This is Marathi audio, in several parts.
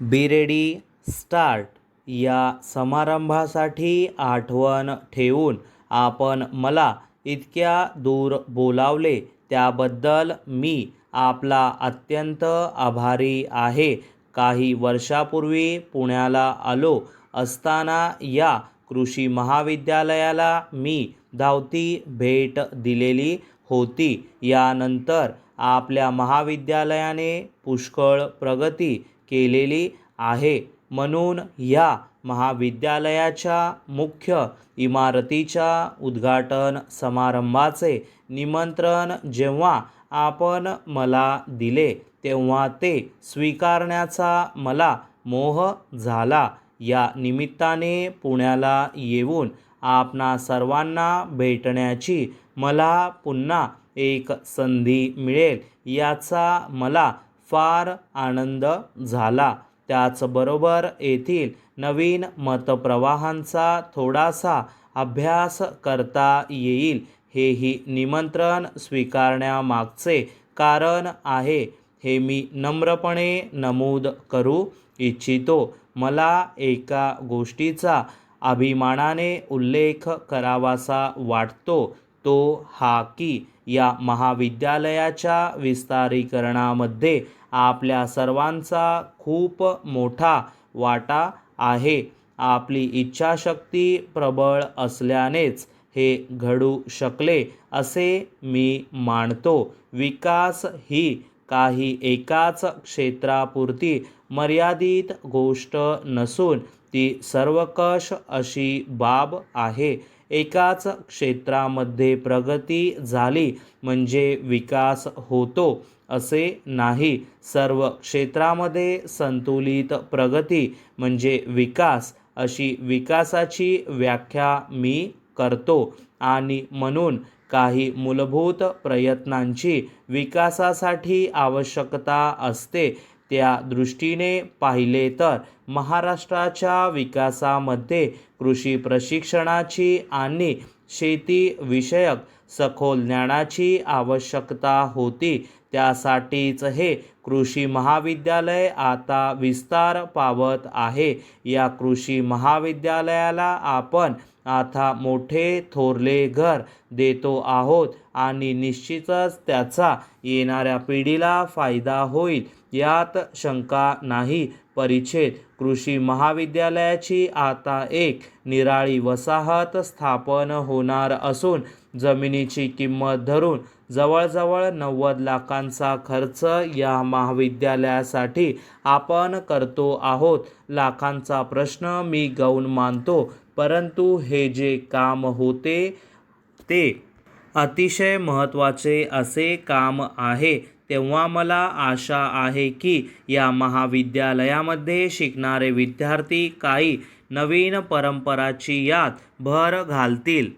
बिरेडी स्टार्ट. या समारंभासाठी आठवण ठेवून आपण मला इतक्या दूर बोलावले त्याबद्दल मी आपला अत्यंत आभारी आहे. काही वर्षापूर्वी पुण्याला आलो असताना या कृषी महाविद्यालयाला मी धावती भेट दिलेली होती. यानंतर आपल्या महाविद्यालयाने पुष्कळ प्रगती केलेली आहे. म्हणून या महाविद्यालयाच्या मुख्य इमारतीच्या उद्घाटन समारंभाचे निमंत्रण जेव्हा आपण मला दिले तेव्हा ते स्वीकारण्याचा मला मोह झाला. या निमित्ताने पुण्याला येऊन आपणा सर्वांना भेटण्याची मला पुन्हा एक संधी मिळेल याचा मला फार आनंद झाला. त्याचबरोबर येथील नवीन मतप्रवाहांचा थोडासा अभ्यास करता येईल हेही निमंत्रण स्वीकारण्यामागचे कारण आहे. हे मी नम्रपणे नमूद करू इच्छितो. मला एका गोष्टीचा अभिमानाने उल्लेख करावासा वाटतो. तो हा की या महाविद्यालयाच्या विस्तारीकरणामध्ये आपल्या सर्वांचा खूप मोठा वाटा आहे. आपली इच्छाशक्ती प्रबळ असल्यानेच हे घडू शकले असे मी मानतो. विकास ही काही एकाच क्षेत्रापुरती मर्यादित गोष्ट नसून ती सर्वकष अशी बाब आहे. एकाच क्षेत्रामध्ये प्रगती झाली म्हणजे विकास होतो असे नाही. सर्व क्षेत्रामध्ये संतुलित प्रगती म्हणजे विकास अशी विकासाची व्याख्या मी करतो. आणि म्हणून काही मूलभूत प्रयत्नांची विकासासाठी आवश्यकता असते. त्या दृष्टीने पाहिले तर महाराष्ट्राच्या विकासामध्ये कृषी प्रशिक्षणाची आणि शेतीविषयक सखोल ज्ञानाची आवश्यकता होती. त्यासाठीच हे कृषी महाविद्यालय आता विस्तार पावत आहे. या कृषी महाविद्यालयाला आपण आता मोठे थोरले घर देतो आहोत आणि निश्चितच त्याचा येणाऱ्या पिढीला फायदा होईल. यात शंका नाही. परिच्छेद. कृषी महाविद्यालयाची आता एक निराळी वसाहत स्थापन होणार असून जमिनीची किंमत धरून जवळजवळ नव्वद लाखांचा खर्च या महाविद्यालयासाठी आपण करतो आहोत. लाखांचा प्रश्न मी गौण मानतो परंतु हे जे काम होते ते अतिशय महत्त्वाचे असे काम आहे. तेव्हा मला आशा आहे की या महाविद्यालयामध्ये शिकणारे विद्यार्थी काही नवीन परंपराची यात भर घालतील.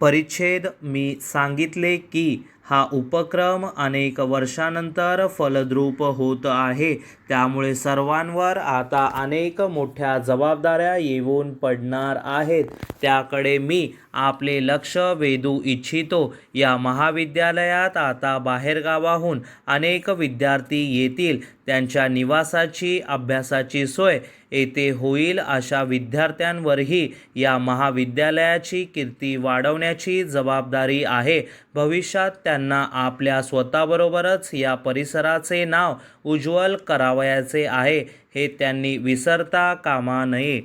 परिच्छेद मी सांगितले की हा उपक्रम अनेक वर्षानंतर फलद्रूप होत आहे. त्यामुळे सर्वांवर आता अनेक मोठ्या जबाबदाऱ्या येऊन पडणार आहेत. त्याकडे मी आपले लक्ष वेधू इच्छितो. या महाविद्यालयात आता बाहेरगावाहून अनेक विद्यार्थी येतील. त्यांच्या निवासाची अभ्यासाची सोय येथे होईल अशा विद्यार्थ्यांवरही या महाविद्यालयाची कीर्ती वाढवण्याची जबाबदारी आहे. भविष्यात त्यांना आपल्या स्वतःबरोबरच या परिसराचे नाव उज्ज्वल करावयाचे आहे. हे त्यांनी विसरता कामा नये.